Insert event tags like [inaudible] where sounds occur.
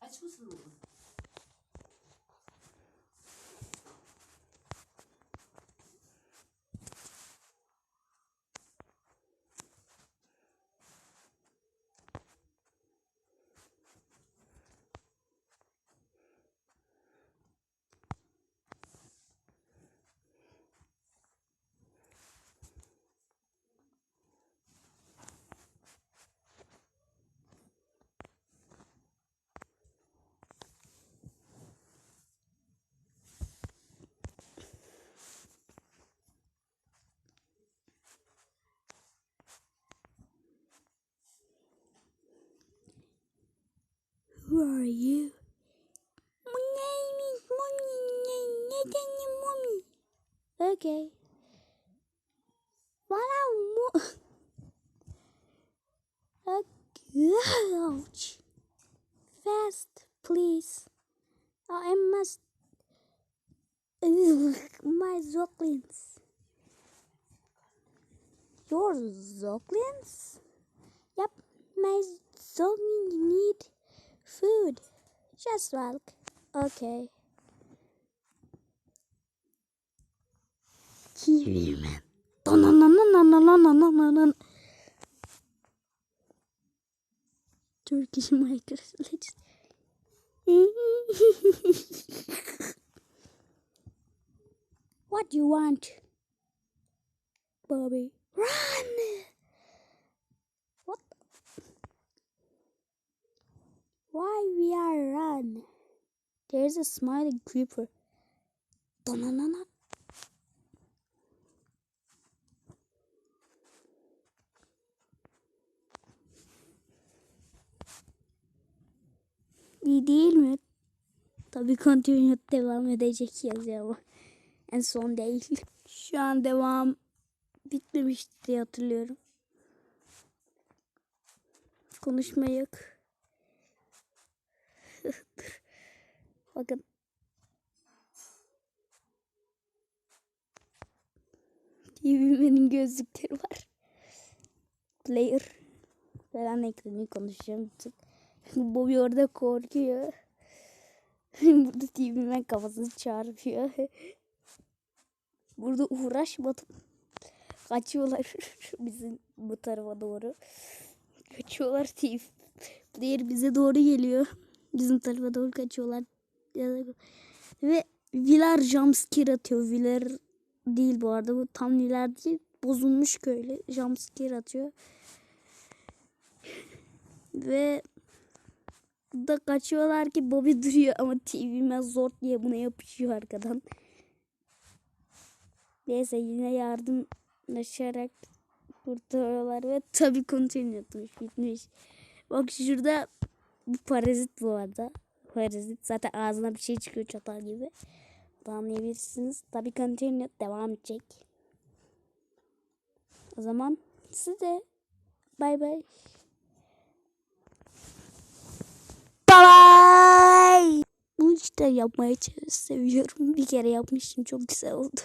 哎，就是 Who are you? My name is Mommy. Mommy? Okay. Bana mu... Ouch. Fast, please. Oh, I must... My Zoklins. Your Zoklins? Yep, my Zoklins need Food. Just milk. Okay. Kiwi man. Dun, dun, dun, dun, dun, dun, dun, dun, dun. Turkish Minecraft. Let's. what do you want, Bobby? Why we are run? There's a smiling creeper. Donanana. İyi değil mi? Tabii continue devam edecek yazıyor ama en son değil. Şu an devam bitmemişti diye hatırlıyorum. Konuşma yok. [laughs] Bakın. TV'nin gözlükleri var. Player. Falan ekranı konuşacağım. [laughs] Bobby orada korkuyor. [laughs] Burada TV'men kafasını çarpıyor. Burada uğraşmadım. Kaçıyorlar bizim bu tarafa doğru. Kaçıyorlar TV. Player bize doğru geliyor. Bizim tarafa doğru kaçıyorlar. Ve Vilar jumpscare atıyor. Vilar değil bu arada. Bu tam Vilar değil. Bozulmuş köylü. Jumpscare atıyor. Ve da kaçıyorlar ki Bobby duruyor ama TV'me zor diye buna yapışıyor arkadan. Neyse yine yardımlaşarak kurtarıyorlar ve tabii continue etmiş bitmiş. Bak şurada bu parazit bu arada. Parazit zaten ağzına bir şey çıkıyor çatal gibi. Bunu anlayabilirsiniz. Tabii continue devam edecek. O zaman size bay bay. Bye. Bunu işte yapmaya çalışıyorum. Bir kere yapmıştım. Çok güzel oldu.